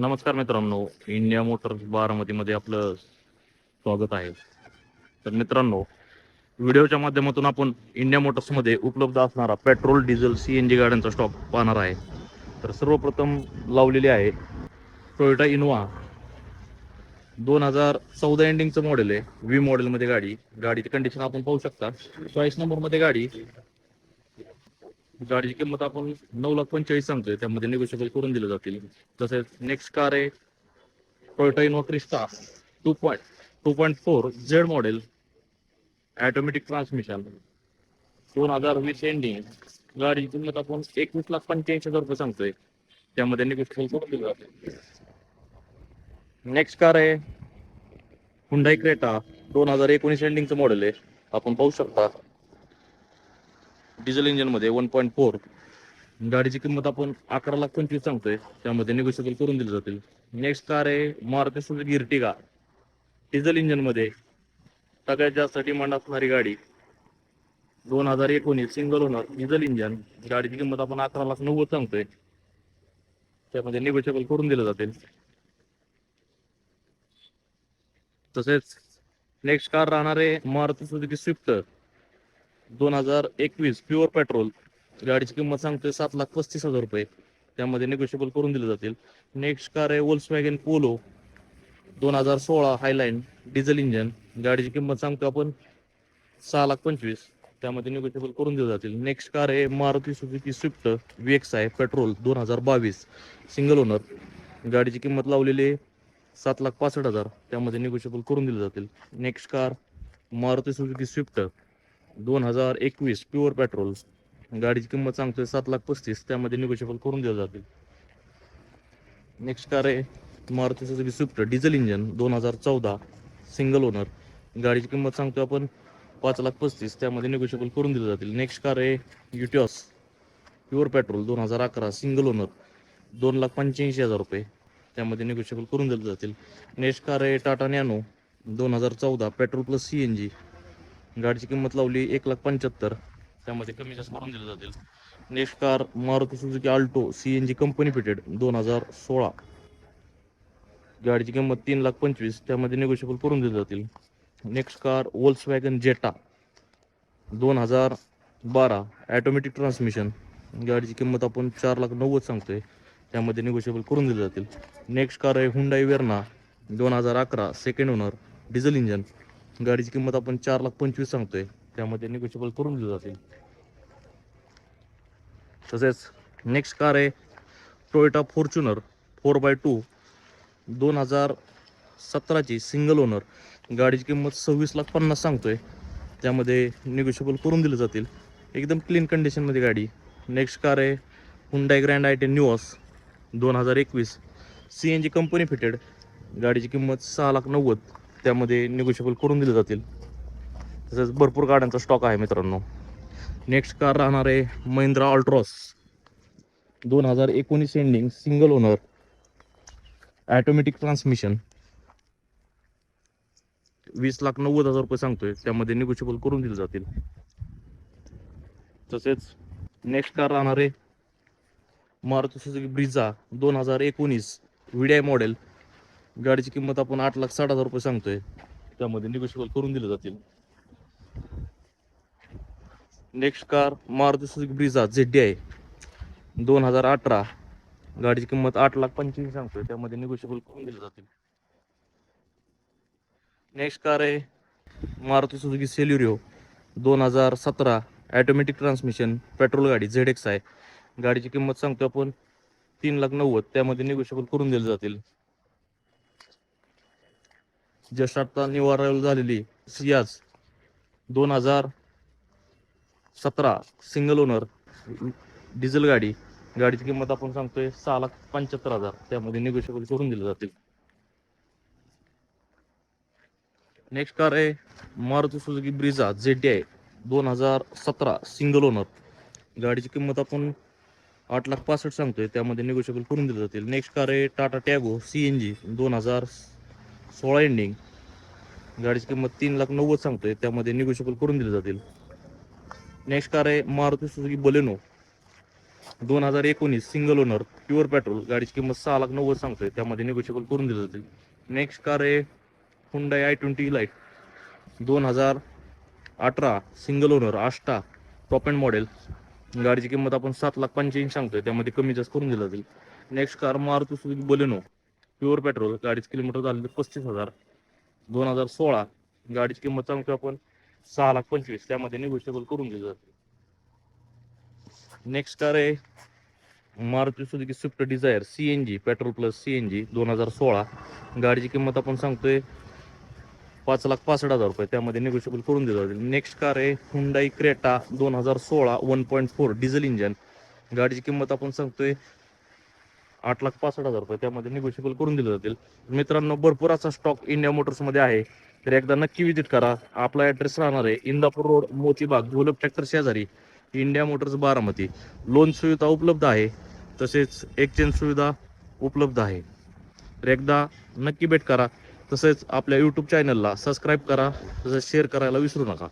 नमस्कार मित्रांनो India Motors बारामतीमध्ये आपलं स्वागत आहे. तर मित्रांनो व्हिडिओच्या माध्यमातून आपण इंडिया मोटर्समध्ये उपलब्ध असणारा petrol diesel C N G गाड्यांचा स्टॉक पाहणार आहे. तर सर्वप्रथम लावलेली आहे टोयोटा इनोवा. दोन हजार चौदा एंडिंगचं मॉडेल आहे. व्ही मॉडेलमध्ये गाडी गाडीची कंडिशन आपण पाहू शकता. चॉईस नंबरमध्ये गाडी गाडीची किंमत आपण नऊ लाख पंचेचाळीस सांगतोय. त्यामध्ये निगोशिएबल करून दिले जातील. तसेच नेक्स्ट कार आहे Toyota Innova Crysta two point two point four Z model automatic transmission दोन हजार वीस एंडिंग गाडीची किंमत आपण एकवीस लाख पंच्याऐंशी हजार रुपये सांगतोय. त्यामध्ये निगोशिएबल करून दिले जातील. नेक्स्ट कार आहे हुंडाई क्रेटा दोन हजार एकोणीस एंडिंगचं मॉडेल आहे. आपण पाहू शकता. डिझेल इंजिनमध्ये वन पॉईंट फोर गाडीची किंमत आपण अकरा लाख पंचवीस सांगतोय. त्यामध्ये निगोशिएबल करून दिले जातील. नेक्स्ट कार आहे मारुती सुझुकी इर्टिगा डिझेल इंजिनमध्ये सगळ्यात जास्त डिमांड असणारी गाडी दोन हजार एकोणीस सिंगल ओनर डिझेल इंजन गाडीची किंमत आपण अकरा लाख नव्वद सांगतोय. त्यामध्ये निगोशिएबल करून दिलं जातील. तसेच नेक्स्ट कार राहणार आहे मारुती सुझुकी स्विफ्ट दोन हजार एकवीस प्युअर पेट्रोल गाडीची किंमत सांगतोय सात लाख पस्तीस हजार रुपये. त्यामध्ये निगोशिएबल करून दिले जातील. नेक्स्ट कार आहे वोल्स वॅगन पोलो दोन हजार सोळा हायलाईन डिझेल इंजन गाडीची किंमत सांगतो आपण सहा लाख पंचवीस. त्यामध्ये निगोशिएबल करून दिले जातील. नेक्स्ट कार आहे Maruti Suzuki Swift V X आहे पेट्रोल दोन हजार बावीस. सिंगल ओनर गाडीची किंमत लावलेली आहे सात लाख पासष्ट हजार. त्यामध्ये निगोशिएबल करून दिले जातील. Next car Maruti Suzuki Swift. दोन हजार एकवीस प्युअर पेट्रोल. गाडीची किंमत सांगतोय सात लाख पस्तीस त्यामध्ये निगोशिएबल करून दिलं जातील. नेक्स्ट कार आहे Maruti Suzuki Swift diesel engine दोन हजार चौदा सिंगल ओनर गाडीची किंमत सांगतोय आपण पाच लाख पस्तीस त्यामध्ये निगोशिएबल करून दिलं जातील. नेक्स्ट कार आहे युटॉस प्युअर पेट्रोल दोन हजार अकरा सिंगल ओनर दोन लाख पंच्याऐंशी हजार रुपये त्यामध्ये निगोशिएबल करून दिले जातील. नेक्स्ट कार आहे टाटा नॅनो दोन हजार चौदा petrol plus C N G गाडीची किंमत लावली एक लाख पंच्याहत्तर. त्यामध्ये कमी जास्त करून दिले जातील. Next car Maruti Suzuki Alto C N G company fitted दोन हजार सोळा. गाडीची किंमत तीन लाख पंचवीस त्यामध्ये निगोशिएबल करून दिले जातील. Next car Volkswagen Jetta दोन हजार बारा ॲटोमॅटिक ट्रान्समिशन गाडीची किंमत आपण चार लाख नव्वद सांगतोय त्यामध्ये निगोशिएबल करून दिले जातील. नेक्स्ट कार आहे हुंडाई वेर्ना दोन हजार अकरा सेकंड ओनर डिझेल इंजन गाडीची किंमत आपण चार लाख पंचवीस सांगतोय. त्यामध्ये निगोशिएबल करून दिली जातील. तसेच नेक्स्ट कार आहे Toyota Fortuner four by two दोन हजार सतराची सिंगल ओनर गाडीची किंमत सव्वीस लाख पन्नास सांगतोय. त्यामध्ये निगोशिएबल करून दिले जातील. एकदम क्लीन कंडिशनमध्ये गाडी. नेक्स्ट कार आहे Hyundai Grand I ten Nios दोन हजार एकवीस. C N G company fitted गाडीची किंमत सहा लाख नव्वद. त्यामध्ये निगोशिएबल करून दिले जातील. तसेच भरपूर गाड्यांचा स्टॉक आहे मित्रांनो. नेक्स्ट कार राहणार आहे महिंद्रा अल्ट्रॉस. दोन हजार एकोणीस ending single owner automatic transmission वीस लाख नव्वद हजार रुपये सांगतोय. त्यामध्ये निगोशिएबल करून दिले जातील. तसेच नेक्स्ट कार राहणार आहे मारुती सुझुकी ब्रिझा दोन हजार एकोणीस. व्हिडीआय मॉडेल गाडीची किंमत आपण आठ लाख साठ हजार रुपये सांगतोय. त्यामध्ये निगोशिएबल करून दिले जातील. Next car Maruti Suzuki Brezza Z D आहे. दोन हजार अठरा. गाडीची किंमत आठ लाख पंच्याऐंशी सांगतोय. त्यामध्ये निगोशिएबल करून दिले जातील. नेक्स्ट कार आहे मारुती सुझुकी सेल्युरिओ. दोन हजार सतरा. ॲटोमॅटिक ट्रान्समिशन पेट्रोल गाडी झेड एक्स आहे गाडीची किंमत सांगतो आपण तीन लाख नव्वद. त्यामध्ये निगोशिएबल करून दिले जातील. जस्ट आता न्यू झालेली सियाज दोन हजार सतरा सिंगल ओनर डिझेल गाडी. गाडीची किंमत आपण सांगतोय सहा लाख पंच्याहत्तर हजार. त्यामध्ये निगोशिएबल करून दिले जातील. नेक्स्ट कार आहे Maruti Suzuki Brezza Z I दोन हजार सतरा सिंगल ओनर गाडीची किंमत आपण आठ लाख पासष्ट सांगतोय. त्यामध्ये निगोशिएबल करून दिले जातील. नेक्स्ट कार आहे Tata Tiago C N G दोन हजार सोळा एंडिंग गाडीची किंमत तीन लाख नव्वद सांगतोय त्यामध्ये निगोशिएबल करून दिले जातील. नेक्स्ट कार आहे मारुती सुझुकी बलेनो दोन हजार एकोणीस सिंगल ओनर प्युअर पेट्रोल गाडीची किंमत सहा लाख नव्वद सांगतोय त्यामध्ये निगोशिएबल करून दिले जातील. नेक्स्ट कार आहे हुंडाई आय ट्वेंटी लाइट दोन हजार अठरा single owner Asta top end model गाडीची किंमत आपण सात लाख पंच्याऐंशी सांगतोय त्यामध्ये कमी जास्त करून दिलं जाईल next car Maruti Suzuki Baleno pure petrol गाडीचे किलोमीटर झालेलं पस्तीस हजार. दोन हजार सोळा गाडीची किंमत सांगतो आपण? सहा लाख पंचवीस त्यामध्ये निगोशिएबल करून दिली जाते. नेक्स्ट कार आहे Maruti Suzuki Swift Dzire C N G petrol plus C N G दोन हजार सोळा. गाडीची किंमत आपण सांगतोय पाच लाख पासष्ट हजार रुपये त्यामध्ये निगोशिएबल करून दिली जाते नेक्स्ट कार आहे हुंडाई क्रेटा दोन हजार सोळा one point four diesel engine गाडीची किंमत आपण सांगतोय आठ लाख पासष्ट हजार रुपये त्यामध्ये निगोशिएबल करून दिलं जातील. मित्रांनो भरपूर असा स्टॉक इंडिया मोटर्समध्ये आहे. तर एकदा नक्की विजिट करा. आपला ॲड्रेस राहणार आहे इंदापूर रोड मोतीबाग गुलाब ट्रॅक्टर शेजारी इंडिया मोटर्स बारामती. लोन सुविधा उपलब्ध आहे. तसेच एक्सचेंज सुविधा उपलब्ध आहे. तर एकदा नक्की भेट करा. तसेच आपल्या यूट्यूब चॅनलला सबस्क्राईब करा. तसेच शेअर करायला विसरू नका.